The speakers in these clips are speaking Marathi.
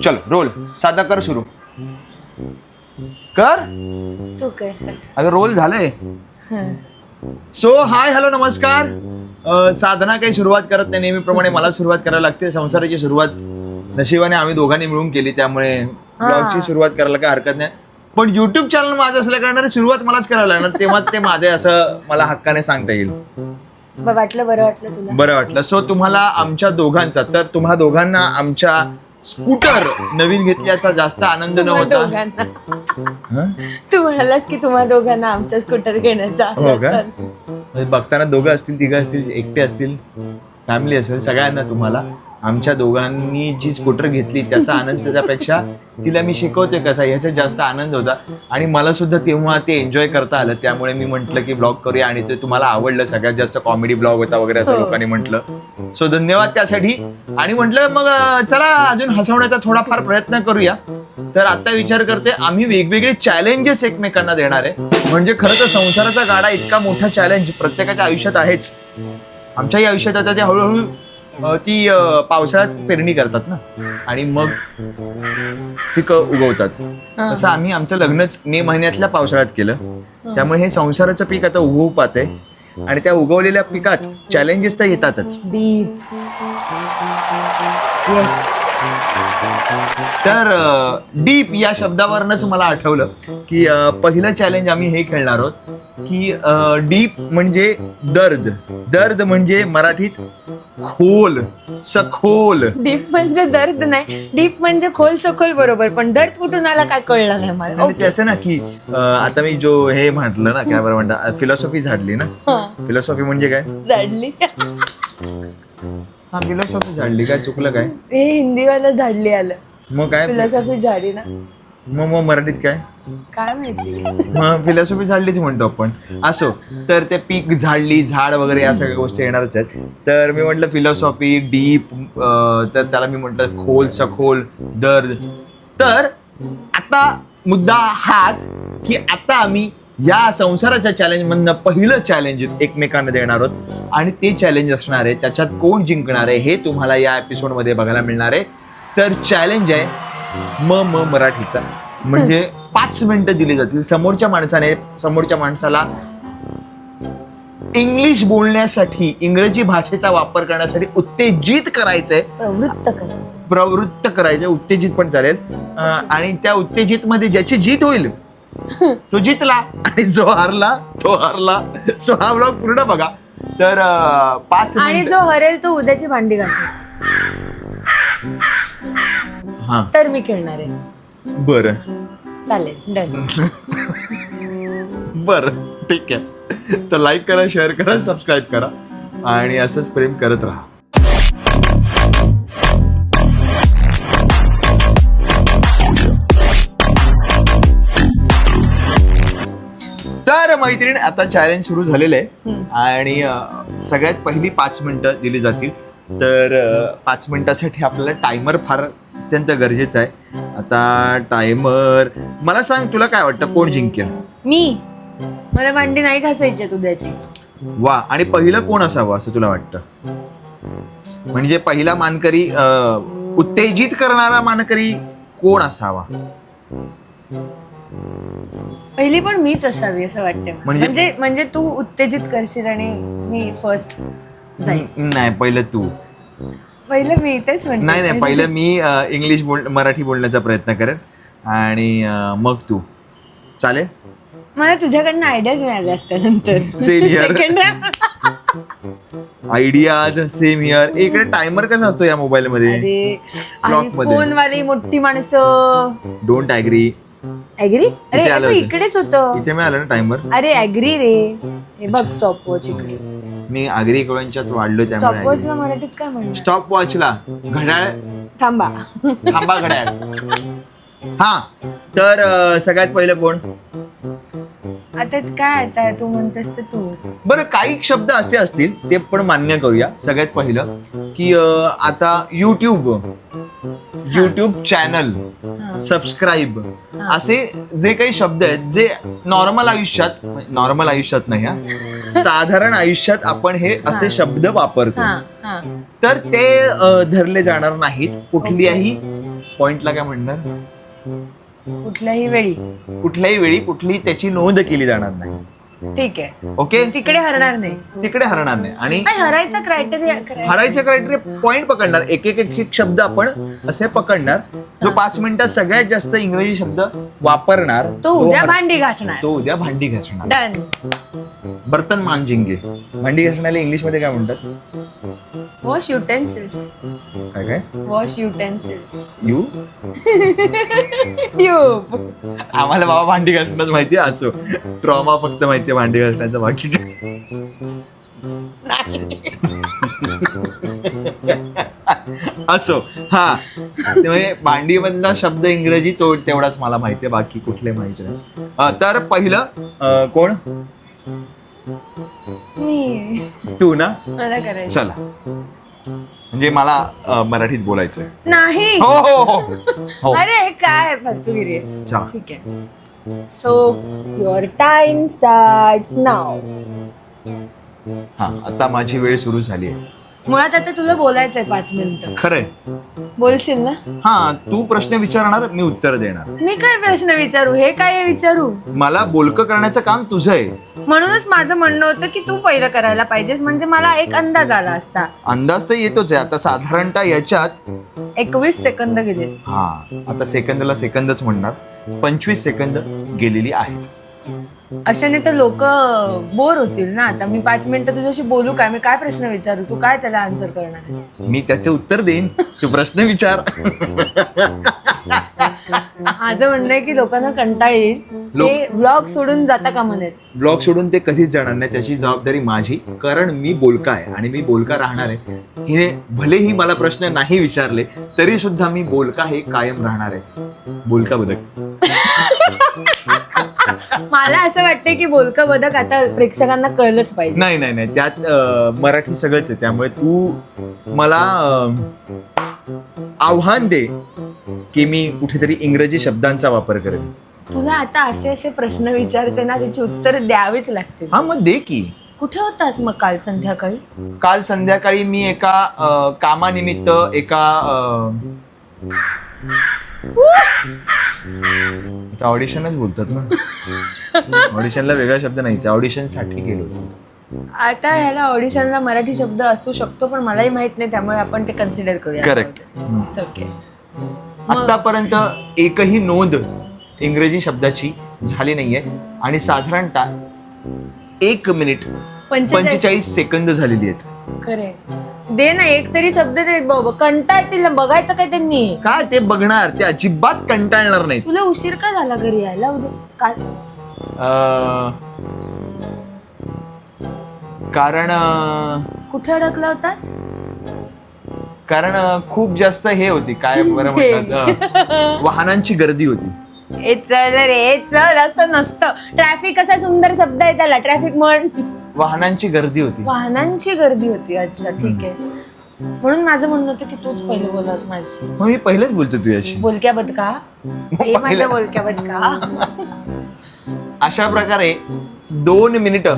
चल रोल. साधा कर सुरू. कर. तू कर. अगं रोल झालंय. हं. सो हाय हॅलो नमस्कार. अ, साधना काही सुरुवात करत नाही. नेहमीप्रमाणे मला सुरुवात करायला लागते. संसाराची सुरुवात नशिबाने आम्ही दोघांनी मिळून केली. त्यामुळे ब्लॉगची सुरुवात करायला काही हरकत नाही. पण युट्यूब चॅनल माझं असल्या कारणाने सुरुवात मलाच करायला लागणार. तेव्हा ते माझे असं मला हक्काने सांगता येईल. ब- वाटलं बरं वाटलं तुला. बरं वाटलं. सो तुम्हाला आमच्या दोघांचा तर तुम्हा दोघांना आमच्या स्कूटर नवीन घेतल्याचा जास्त आनंद न तुम्हा होता दोघांना हं? तू म्हणालास की तुम्हा दोघांना आमच्या स्कूटर घेण्याचा हो का? आनंद. म्हणजे बघताना दोघं असतील तिघं असतील एकटे असतील फॅमिली असेल सगळ्यांना तुम्हाला आमच्या दोघांनी जी स्कूटर घेतली त्याचा आनंद त्यापेक्षा तिला मी शिकवतोय कसा ह्याच्यात जास्त आनंद होता. आणि मला सुद्धा तेव्हा ते एन्जॉय करता आलं. त्यामुळे मी म्हटलं की ब्लॉग करूया आणि ते तुम्हाला आवडलं. सगळ्यात जास्त कॉमेडी ब्लॉग होता वगैरे असं हो. लोकांनी म्हटलं. सो धन्यवाद त्यासाठी. आणि म्हटलं मग चला अजून हसवण्याचा थोडाफार प्रयत्न करूया. तर आता विचार करते आम्ही वेगवेगळे चॅलेंजेस एकमेकांना देणार आहे. म्हणजे खरं तर संसाराचा गाडा इतका मोठा चॅलेंज प्रत्येकाच्या आयुष्यात आहेच. आमच्याही आयुष्यात आता ते हळूहळू अं, ती अं, पावसाळ्यात पेरणी करतात ना. आणि मग पिकं उगवतात. हा. तसं आम्ही आमचं लग्नच मे महिन्यातल्या पावसाळ्यात केलं. त्यामुळे हे संसाराचं पीक आता उगवू पाहते आणि त्या उगवलेल्या पिकात चॅलेंजेस तर येतातच. बीप येस तर डीप या शब्दावरनच मला आठवलं की पहिलं चॅलेंज आम्ही हे खेळणार आहोत की डीप म्हणजे दर्द. दर्द म्हणजे मराठीत खोल सखोल. डीप म्हणजे दर्द नाही. डीप म्हणजे खोल सखोल बरोबर पण दर्द कुठून आला काय कळलं नाही मला. त्याचं ना की आता मी जो हे म्हटलं ना काय बरं म्हणतात फिलॉसॉफी झाडली ना. फिलॉसॉफी म्हणजे काय? झाडली. हा फिलॉसॉफी झाडली काय चुकलं काय? हे हिंदीवाला झाडली आलं. मग काय? फिलॉसॉफी झाडी ना. मग मग मराठीत काय? काय माहिती. मग फिलॉसॉफी झाडलीच म्हणतो आपण. असो तर ते पीक झाडली झाड वगैरे या सगळ्या गोष्टी येणारच आहेत. तर मी म्हटलं फिलॉसॉफी डीप तर त्याला मी म्हटलं खोल सखोल दर्द. तर आता मुद्दा हाच की आता आम्ही या संसाराच्या चॅलेंज मधनं पहिलं चॅलेंज एकमेकांना देणार आहोत आणि ते चॅलेंज असणार आहे त्याच्यात कोण जिंकणार आहे हे तुम्हाला या एपिसोडमध्ये बघायला मिळणार आहे. तर चॅलेंज आहे म म मराठीचा. म्हणजे पाच मिनिटं दिली जातील. समोरच्या माणसाने समोरच्या माणसाला इंग्लिश बोलण्यासाठी इंग्रजी भाषेचा वापर करण्यासाठी उत्तेजित करायचंय. प्रवृत्त करायचं प्रवृत्त करायचंय. उत्तेजित पण चालेल. आणि त्या उत्तेजित मध्ये ज्याची जीत होईल तो जितला. आणि जो हारला तो हारला. सो हा ब्लॉग पूर्ण बघा. तर अं, पाच आणि मिनिट जो हरेल तो उद्याची भांडी घासेल हा. तर मी खेळणार आहे. बरं. चालेल डन. बरं ठीक आहे. तर लाईक करा शेअर करा सबस्क्राईब करा. आणि असंच प्रेम करत राहा. मैत्रीण आता चॅलेंज सुरू झालेलं आहे. आणि सगळ्यात पहिली पाच मिनिटं दिली जातील. तर पाच मिनिटासाठी आपल्याला टायमर फार अत्यंत गरजेचं आहे. आता टायमर मला सांग तुला काय वाटतं? कोण जिंकेल? मी? मला भांडी नाही घासायची उद्याची. वा आणि पहिलं कोण असावं असं तुला वाटतं? म्हणजे पहिला मानकरी उत्तेजित करणारा मानकरी कोण असावा? पहिली पण मीच असावी असं वाटतंय मला. म्हणजे- म्हणजे म्हणजे तू उत्तेजित करशील आणि मी फर्स्ट जाईल. नाही पहिलं तू. पहिलं मी तेच म्हणते. नाही नाही पहिलं मी अं, इंग्लिश बोल मराठी बोलण्याचा प्रयत्न करेन. आणि अं, मग तू. चालेल? मला तुझ्याकडनं आयडियाज मिळाल्या असत्या नंतर. Same here. Second time. Ideas same year इकडे टायमर कसा असतो या मोबाईल मध्ये? अरे Clock आणि मध्ये. फोन वाली मोठी माणसं. डोंट ॲग्री ऍग्री अरे आलं तू होतं. इकडेच होतं. इथे मी आलं ना टायमर अरे ऍग्री रे. हे बघ स्टॉप वॉच इकडे. मी आगरी कळ्यांच्यात वाढलो स्टॉप त्यामुळे वॉचला मराठीत काय म्हणणार? स्टॉप वॉचला घड्याळ? थांबा. थांबा घड्याळ. हा. तर अं, सगळ्यात पहिलं कोण? आता काय आता तू म्हणतोस तर तू. बरं काही शब्द असे असतील ते पण मान्य करूया. सगळ्यात पहिलं की अं, आता युट्यूब युट्यूब चॅनल. सबस्क्राईब असे जे काही शब्द आहेत जे नॉर्मल आयुष्यात नॉर्मल आयुष्यात नाही हा. साधारण आयुष्यात आपण हे असे शब्द वापरतो. तर ते धरले जाणार नाहीत कुठल्याही पॉइंटला काय म्हणणार? कुठल्याही वेळी. कुठल्याही वेळी कुठली त्याची नोंद केली जाणार नाही. ठीक आहे. ओके? तिकडे हरणार नाही. तिकडे हरणार नाही. आणि आणि हरायचा क्रायटेरिया हरायचे क्रायटेरिया पॉइंट पकडणार. एक एक एक एक शब्द आपण असे पकडणार. जो पाच मिनिटात सगळ्यात जास्त इंग्रजी शब्द वापरणार तो उद्या हर- भांडी घासणार. तो उद्या भांडी घासणार. डन बर्तन मांजिंगे. भांडी घासण्याला इंग्लिशमध्ये काय म्हणतात? वॉश युटेन्सिल्स काय काय? वॉश युटेन्सिल्स यू ट्यूब आम्हाला बाबा भांडी घासणंच माहिती असो. ट्रॉमा फक्त माहितीये भांडी घासण्याचं बाकी. असो हा. त्यामुळे भांडी मधला शब्द इंग्रजी तो तेवढाच मला माहितीये बाकी कुठले माहिती नाही. तर पहिलं कोण? तू ना? चला. म्हणजे मला अं, मराठीत बोलायचंय. नाही. हो हो हो. हो. अरे हे काय फालतूगिरी आहे चला ठीक आहे. सो युअर टाइम स्टार्ट नाव हा आता माझी वेळ सुरू झाली आहे. मुळात आता तुला बोलायचं आहे पाच मिनिटं. खरंय. बोलशील ना? हा तू प्रश्न विचारणार मी उत्तर देणार. मी काय प्रश्न विचारू? हे काय विचारू? मला बोलकं करण्याचं काम तुझं आहे. म्हणूनच माझं म्हणणं होतं की तू पहिलं करायला पाहिजेस म्हणजे मला एक अंदाज आला असता. अंदाज तर येतोच आहे. आता साधारणतः याच्यात एकवीस सेकंद गेले. हा आता सेकंदला सेकंदच म्हणणार. पंचवीस सेकंद गेलेली आहेत. अशाने तर लोक बोर होतील ना? आता मी पाच मिनिटं तुझ्याशी बोलू काय? मी काय प्रश्न विचारू? तू काय त्याला आन्सर करणार आहेस? मी त्याचे उत्तर देईन. तू प्रश्न विचार. माझं म्हणणं आहे की लोकांना कंटाळ येईल. लोक- ते ब्लॉग सोडून जाता कामा नयेत. ब्लॉग सोडून ते कधीच जाणार नाही. त्याची जबाबदारी माझी. कारण मी बोलका आहे आणि मी बोलका राहणार आहे. हिने भलेही मला प्रश्न नाही विचारले तरी सुद्धा मी बोलका हे कायम राहणार आहे. बोलका बदक मला असं वाटतंय की बोलकं बदक आता प्रेक्षकांना कळलंच पाहिजे. नाही नाही नाही. त्यात अं, मराठी सगळंच आहे. त्यामुळे तू मला अं, आव्हान दे की मी कुठेतरी इंग्रजी शब्दांचा वापर करेन. तुला आता असे असे प्रश्न विचारते ना त्याची उत्तर द्यावीच लागतील. हा मग दे की. कुठे होतास मग काल संध्याकाळी? काल संध्याकाळी मी एका अं, कामानिमित्त एका ऑडिशनच बोलतात ना. ऑडिशनला वेगळा शब्द नाहीच ऑडिशनसाठी गेलो होतो. आता ह्याला ऑडिशनला मराठी शब्द असू शकतो पण मलाही माहीत नाही त्यामुळे आपण ते कन्सिडर करूया. Correct. ओके आतापर्यंत एकही नोंद इंग्रजी शब्दाची झाली नाहीये. आणि साधारणतः एक मिनिट पंचेचाळीस. सेकंद झालेली आहेत. खरे दे ना एक तरी शब्द दे. बाबा कंटाळतील ना, बघायचं काय त्यांनी? काय ते बघणार? ते अजिबात कंटाळणार नाहीत. तुला उशीर का झाला घरी यायला? उद्या काल अं, कारण अं, कुठे अडकला होतास? कारण अं, खूप जास्त हे होती काय बरं म्हणतात अं, वाहनांची गर्दी होती. ए चल रे ए चल असं नसतं. ट्रॅफिक असा सुंदर शब्द आहे त्याला. ट्रॅफिक म्हण वाहनांची गर्दी होती. वाहनांची गर्दी होती. अच्छा ठीक आहे. म्हणून माझं म्हणणं होतं की तूच पहिलं बोलास माझी. मग मी पहिलेच बोलतो तुझ्याशी. बोलक्या बदका हे माझ्या बोलक्या बदका अशा प्रकारे दोन मिनिट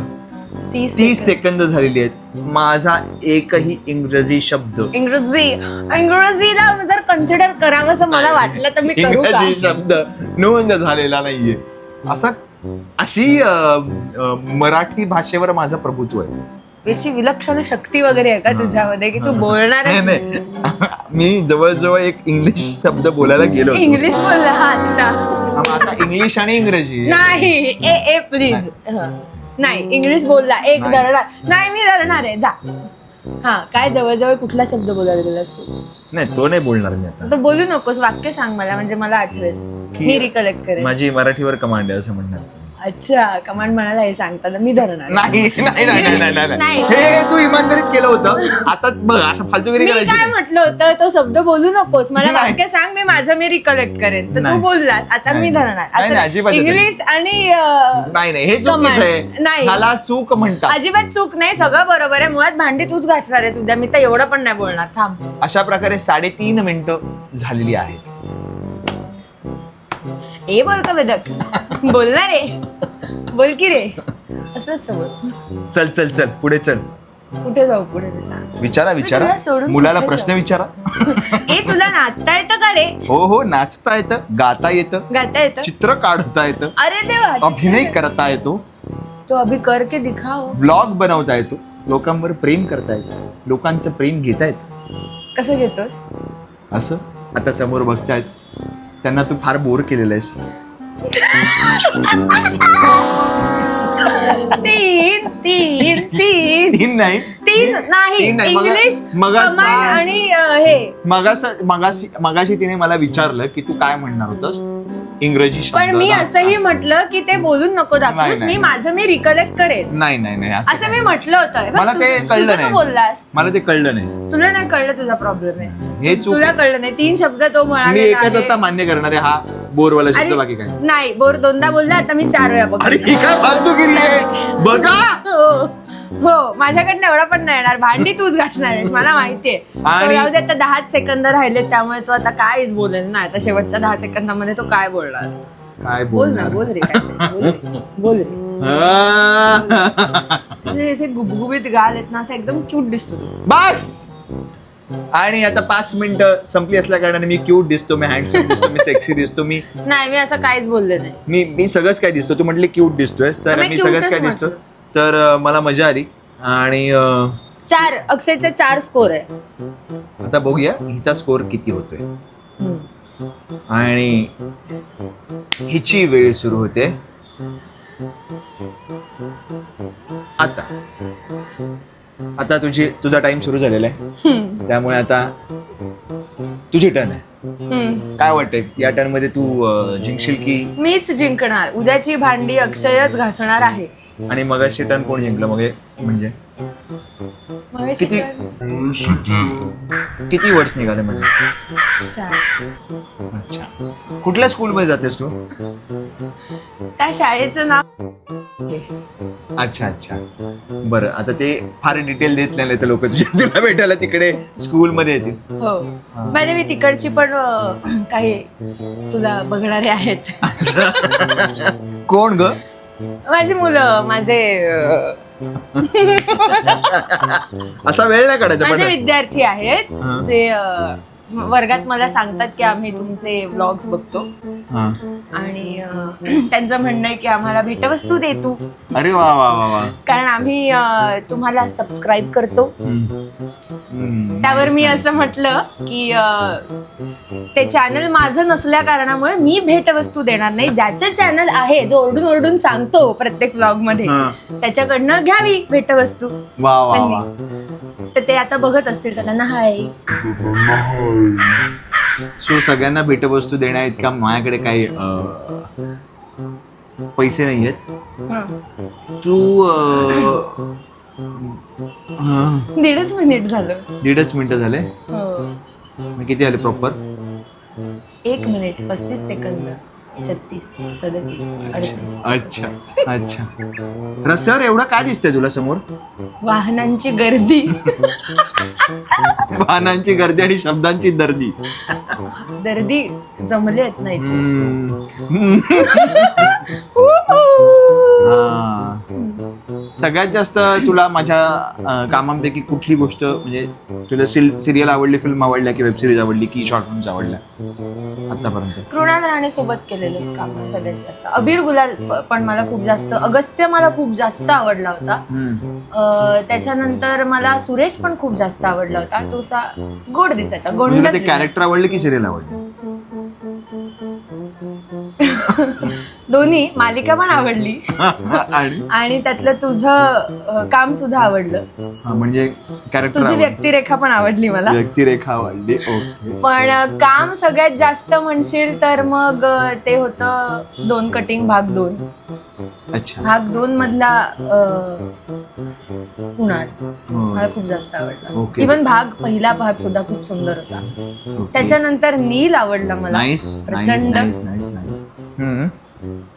तीस तीस सेकंद. झालेली आहेत. माझा एकही इंग्रजी शब्द. इंग्रजी. इंग्रजीला जर कन्सिडर करावं असं मला वाटलं तर मी करू का? इंग्रजी शब्द नोंद झालेला नाहीये. असा अशी मराठी भाषेवर माझं प्रभुत्व आहे. अशी विलक्षण शक्ती वगैरे आहे का तुझ्यामध्ये? की तू बोलणार नाही नाही. मी जवळजवळ एक इंग्लिश शब्द बोलायला गेलो. इंग्लिश बोलला हा आता. इंग्लिश आणि इंग्रजी. नाही ए ए प्लीज नाही. इंग्लिश बोलला. एक. धरणार नाही मी धरणार आहे. जा. हा काय जवळजवळ कुठला शब्द बोलायला गेलास तू? नाही तो नाही बोलणार मी आता. तो बोलू नकोस वाक्य सांग मला म्हणजे मला आठवेल. की- मी रिकलेक्ट करेन. माझी मराठीवर कमांड आहे असं म्हणणार अच्छा कमांड म्हणाला हे सांगताना मी धरणार. नाही नाही नाही नाही नाही नाही नाही. हे तू इमानदारीत केलं होतं. आता बघ असं फालतूगिरी मी करायची काय नाही. म्हटलं होतं तो शब्द बोलू नकोस. मला नाही. वाक्य सांग मी माझं मी रिकलेक्ट करेन. तर तू नाही. बोललास आता मी नाही. धरणार. नाही, नाही, असं अजिबात नाही. इंग्लिश आणि अं, नाही नाही हे आहे. नाही. ह्याला चूक म्हणतात. अजिबात चूक नाही सगळं बरोबर आहे. मुळात भांडी तूच घासणार आहेस उद्या. मी तर एवढं पण नाही बोलणार. थांब. अशा प्रकारे साडेतीन मिनिटं झालेली आहेत. ए बोल का बोलणार रे बोल की रे. असं असतं बोल. चल चल चल. पुढे चल. कुठे जाऊ पुढे ते सांग. विचारा विचारा. सोडून मुलाला कुठे प्रश्न जाऊ? विचारा. ए तुला नाचता येतं का रे? हो हो नाचता येतं गाता येतं गाता येतं? चित्र काढता येतं अरे देवा अभिनय करता येतो. तो अभि करके दिखाओ. ब्लॉग बनवता येतो. लोकांवर प्रेम करता येतं. लोकांचं प्रेम घेता येतं. कसं घेतोस? असं? आता समोर बघतायत. त्यांना तू फार बोर केलेलं आहेस. तीन तीन तीन. तीन नाही. तीन नाही. तीन नाही, मगा- इंग्लिश मगा कमांड सा- आणि अं, हे. मगास मगाशी मगाशी तिने मला विचारलं की तू काय म्हणणार होतस? इंग्रजी शब्द पण मी. असंही म्हटलं की ते बोलून नको दाखवूस. नाही, मी नाही. माझं मी रिकलेक्ट करेन. नाही नाही नाही असं असं मी. म्हटलं होतं. बघ, मला तू- ते तुझं कळलं तू नाही. बोललास. मला ते कळलं नाही. तुला नाही कळलं तुझा प्रॉब्लेम आहे. हे चूक तुला. कळलं नाही. तीन शब्द तो मी एकच आता मान्य करणार आहे हा बोरवाला शब्द अरे, बाकी काय. नाही बोर दोनदा बोलला आता मी चार वेळा अरे बघ ही काय फालतूगिरी आहे. बघा. हो हो माझ्याकडनं एवढा पण नाही येणार. भांडी तूच घासणार आहेस मला माहितीये आणि- जाऊ दे आता दहाच सेकंद राहिले त्यामुळे तो आता काहीच बोलेल ना आता शेवटच्या दहा सेकंदामध्ये तो काय बोलणार? काय बोल ना बोलणार? बोल रे काहीतरी, बोल रे. बोल रे. आ. असे असे गुबगुबीत गाल आहेत ना असं एकदम क्यूट दिसतो तू. बस! आणि आता पाच मिनिटं संपली असल्या कारणाने मी क्यूट दिसतो मी हँडसम दिसतो मी सेक्सी दिसतो मी नाही मी असं काहीच बोलले नाही. मी मी सगळंच काय दिसतो. तू म्हटले क्यूट दिसतोयस तर मी मी सगळंच cute काय दिसतो. तर अं, मला मजा आली. आणि अं, चार अक्षयचे चार स्कोर आहे. आता बघूया हिचा स्कोर किती होतोय. हम्म. आणि हिची वेळ सुरू होते. आता. आता तुझी तुझा टाइम सुरू झालेला आहे. त्यामुळे आता तुझी टर्न आहे. काय वाटतंय? या टर्नमध्ये तू अं, जिंकशील की? मीच जिंकणार. उद्याची भांडी अक्षयच घासणार आहे. आणि मगाशी टर्न कोण जिंकलं? मग हे? म्हणजे? किती किती वर्ड्स निघाले माझे. अच्छा. कुठल्या स्कूलमध्ये जातेस तू? त्या शाळेचं नाव अच्छा अच्छा. बरं आता ते फार डिटेल देत नाही तर लोक तुला भेटायला तिकडे स्कूलमध्ये येतील. हो. मी तिकडची पण अं, काही तुला बघणारे आहेत. कोण ग? माझी मुलं माझे अं, असा वेळ नाही काढायचा माझे पण विद्यार्थी आहेत. जे अं, वर्गात मला सांगतात की आम्ही तुमचे व्लॉग्स बघतो हा. आणि अं, त्यांचं म्हणणं आहे की आम्हाला भेटवस्तू दे तू अरे वा वा वा वा कारण आम्ही अं, तुम्हाला सबस्क्राईब करतो हम्म. हम्म. त्यावर मी. असं म्हटलं की अं, ते चॅनल माझं नसल्या कारणामुळे मी भेटवस्तू देणार नाही ज्याचे चॅनल आहे जो ओरडून ओरडून सांगतो प्रत्येक ब्लॉगमध्ये हा. त्याच्याकडनं घ्यावी भेटवस्तू वा वा. तर ते आता बघत असतील त्यांना हाय सो सगळ्यांना भेटवस्तू देण्या इतका माझ्याकडे काही अं, पैसे नाही आहेत. तू अं, हा, दीडच मिनिट झालं. दीडच मिनिटं झाले? हो. किती आले प्रॉपर एक मिनिट पस्तीस सेकंद. छत्तीस सदतीस अडतीस. अच्छा अच्छा. रस्त्यावर एवढं काय दिसतंय तुला समोर? वाहनांची गर्दी. वाहनांची गर्दी आणि शब्दांची दर्दी. गर्दी जमली आहेत नाही. हा. सगळ्यात जास्त तुला माझ्या अं, कामांपैकी कुठली गोष्ट म्हणजे तुला सिरियल आवडली फिल्म आवडल्या की वेब सिरीज आवडली की शॉर्ट फिल्म्स आवडल्या? आतापर्यंत. कृणाल राणे सोबत केलेलंच काम सगळ्यात जास्त. अबीर गुलाल प- पण मला खूप जास्त अगस्त्य मला खूप जास्त आवडला होता. हम्म. अं, त्याच्यानंतर मला सुरेश पण खूप जास्त आवडला होता. तो असा गोड दिसायचा म्हणजे तुला ते गोंड कॅरेक्टर आवडले की सिरियल आवडले? दोन्ही मालिका पण आवडली. आणि? आणि त्यातलं तुझं अं, काम सुद्धा आवडलं. हा, म्हणजे कॅरेक्टर तुझी व्यक्तिरेखा पण अच्छा मला. व्यक्तिरेखा आवडली ओके. पण अं, काम सगळ्यात जास्त म्हणशील तर मग अं, ते होतं दोन कटिंग भाग दोन. अच्छा. भाग दोन मधला अं, कुणाल हो. मला खूप जास्त आवडला. ओके. इवन भाग पहिला भाग सुद्धा खूप सुंदर होता. त्याच्यानंतर नील आवडला मला. नाईस प्रचंड. नाईस नाईस नाईस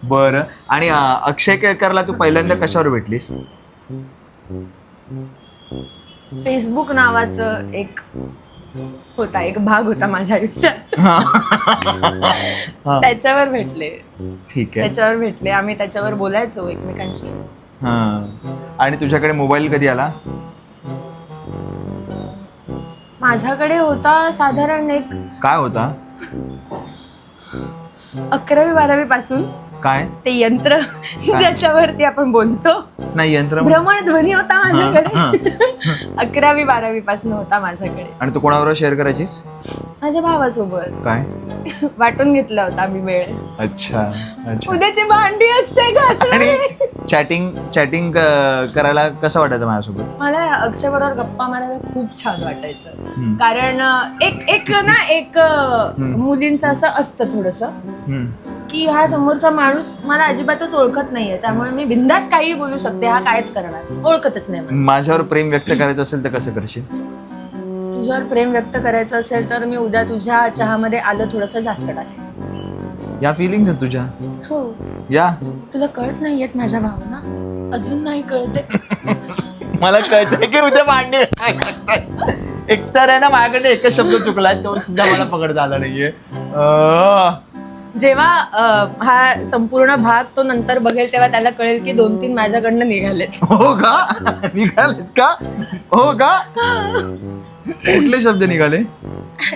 बरं. आणि अं, अक्षय केळकरला तू पहिल्यांदा कशावर भेटलीस? फेसबुक नावाचं एक होता एक भाग होता माझ्या आयुष्यात. हा. त्याच्यावर भेटले. ठीक आहे. त्याच्यावर भेटले. आम्ही त्याच्यावर बोलायचो एकमेकांशी. हा. आणि तुझ्याकडे मोबाईल कधी आला? माझ्याकडे होता साधारण एक काय होता? अकरावी बारावी पासून. काय? ते यंत्र ज्याच्यावरती आपण बोलतो. नाही यंत्र भ्रमण ध्वनी होता. माझ्याकडे. अकरावी बारावी पासून होता माझ्याकडे. आणि तू कोणाबरोबर शेअर करायचीस? माझ्या भावासोबत. काय? वाटून घेतला होता आम्ही वेळ. अच्छा अच्छा. उद्याची भांडी अक्षय घासणार आणि. चॅटिंग चॅटिंग करायला कसं वाटायचं माझ्यासोबत? मला अक्षय बरोबर गप्पा मारायला खूप छान वाटायचं. कारण एक एक ना एक मुलींचं असं असतं थोडस. हम्म. की हा समोरचा माणूस मला अजिबातच ओळखत नाहीये. त्यामुळे मी बिंदास काही बोलू शकते हा कायच करणार? ओळखतच नाही मला. माझ्यावर प्रेम व्यक्त करायचं असेल तर कसं करशील? तुझ्यावर प्रेम व्यक्त करायचं असेल तर मी उद्या तुझ्या चहामध्ये आलं थोडस जास्त टाकेन. या फिलिंग्स आहेत तुझ्या. हो. या. तुला कळत नाहीयेत माझ्या भावना? अजून नाही कळते. मला कळतंय की उद्या भांडणे एकतर आहे ना माझ्याकडे एकच शब्द चुकलाय तो सुद्धा मला पकडता आला नाहीये. अं, जेव्हा हा संपूर्ण भाग तो नंतर बघेल तेव्हा त्याला कळेल की दोन तीन माझ्याकडनं निघालेत हो का निघालेत का हो का कुठले शब्द निघाले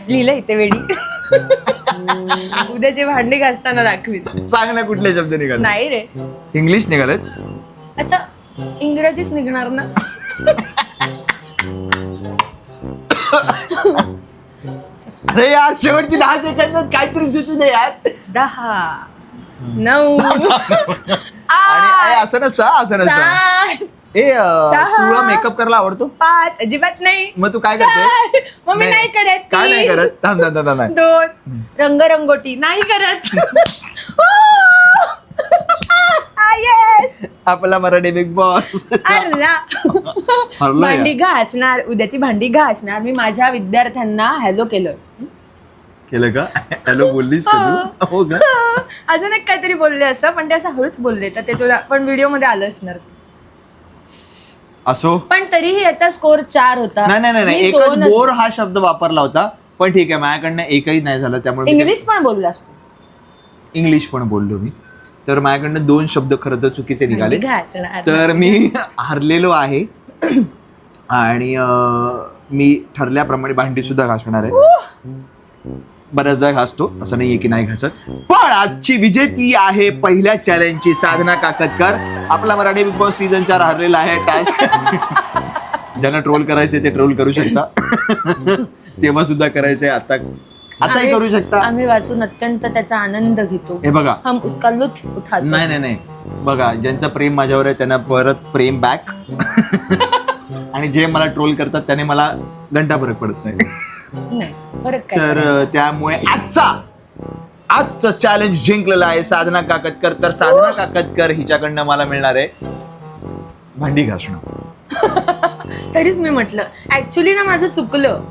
लिहिलं इथे वेळी उद्याचे भांडे घासताना दाखवील सांग ना कुठले शब्द निघाले नाही रे इंग्लिश निघालेत आता इंग्रजीच निघणार ना अरे यार शेवटची दहा सेकंदात काहीतरी सुचू दे यार. दहा नऊ आणि आठ, अरे, असं नसतं असं नसतं. सात ए अं, सहा. तुला मेकअप करायला आवडतो? पाच अजिबात नाही. मग तू काय करते चार. मग मी नाही करत काय नाही तीन, करत? थांब थांब थांब दोन. रंगरंगोटी नाही करत. Ah, yes. आपला मराठी बिग बॉस अरला हरलो या. भांडी घासणार उद्याची भांडी घासणार मी माझ्या विद्यार्थ्यांना हॅलो केलं. केलं का? हॅलो बोललीस का तू? हो. का? अजून एक काहीतरी बोलले असं पण ते असं हळूच बोलले तर ते तुला पण व्हिडिओमध्ये आलं असणार. असो. पण तरीही याचा स्कोर चार होता. नाही नाही नाही, नाही. मी एकच दोनच- बोर हा शब्द वापरला होता पण ठीक आहे माझ्याकडनं एकही नाही झालं त्यामुळे मी इंग्लिश पण बोललास तू इंग्लिश पण बोललो मी. तर माझ्याकडनं दोन शब्द खरं तर चुकीचे निघाले. तर मी हरलेलो आहे. आणि मी ठरल्याप्रमाणे भांडी सुद्धा घासणार आहे. बऱ्याचदा घासतो असं नाहीये की नाही घासत. पण आजची विजेती आहे पहिल्या चॅलेंजची साधना काकतकर आपला मराठी बिग बॉस सीझन चार हरलेला आहे. टास्क ज्यांना ट्रोल करायचे ते ट्रोल करू शकता. तेव्हा सुद्धा करायचंय. आता आताही करू शकता? आम्ही वाचून अत्यंत त्याचा आनंद घेतो. हे बघा. हम उसका लुत्फ उठातो. नाही नाही नाही. बघा ज्यांचं प्रेम माझ्यावर आहे त्यांना परत प्रेम बॅक आणि जे मला ट्रोल करतात त्याने मला घंटा फरक पडत नाही. नाही फरक काय तर अं, त्यामुळे आजचा आजचं चॅलेंज जिंकलेलं आहे. साधना काकतकर. तर साधना काकतकर हिच्याकडनं मला मिळणार आहे भांडी घासणं. तरीच मी म्हटलं ऍक्च्युली ना माझं चुकलं.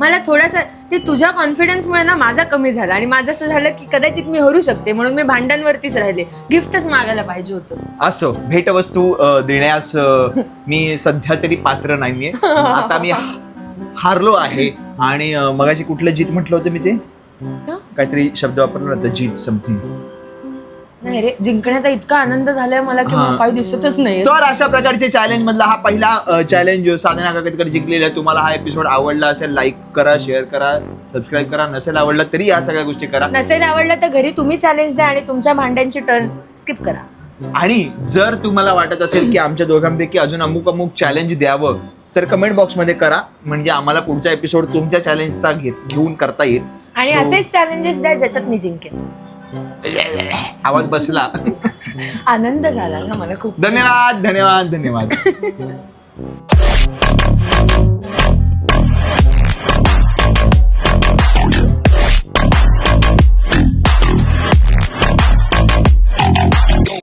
मला थोडासा ते तुझ्या कॉन्फिडन्समुळे ना माझा कमी झाला आणि माझं असं झालं की कदाचित मी हरू शकते म्हणून मी भांड्यांवरतीच राहिले. गिफ्टच मागायला पाहिजे होतं. असं भेटवस्तू अं, देण्यास अं, मी सध्या तरी पात्र नाहीये. आता मी हारलो आहे आणि अं, मगाशी कुठलं जीत म्हटलं होतं मी ते? काहीतरी शब्द वापरला होता जीत समथिंग. नाही रे जिंकण्याचा इतका आनंद झालाय मला की. मला काही दिसतच नाही तर अशा प्रकारचे चॅलेंज मधला हा पहिला चॅलेंज साधना काकतकर जिंकलेला आहे. तुम्हाला हा एपिसोड आवडला असेल लाईक करा शेअर करा सबस्क्राईब करा. नसेल आवडला तरी या सगळ्या गोष्टी करा. नसेल आवडलं तर घरी तुम्ही चॅलेंज द्या आणि तुमच्या भांड्यांची टर्न स्किप करा. आणि जर तुम्हाला वाटत असेल की आमच्या दोघांपैकी अजून अमुक अमुक चॅलेंज द्यावं तर कमेंट बॉक्समध्ये करा. म्हणजे आम्हाला पुढचा एपिसोड तुमच्या चॅलेंजचा घेऊन करता येईल. आणि असेच चॅलेंजेस द्या ज्याच्यात मी जिंकेन. आवाज बसला. आनंद झाला ना मला खूप. धन्यवाद धन्यवाद धन्यवाद.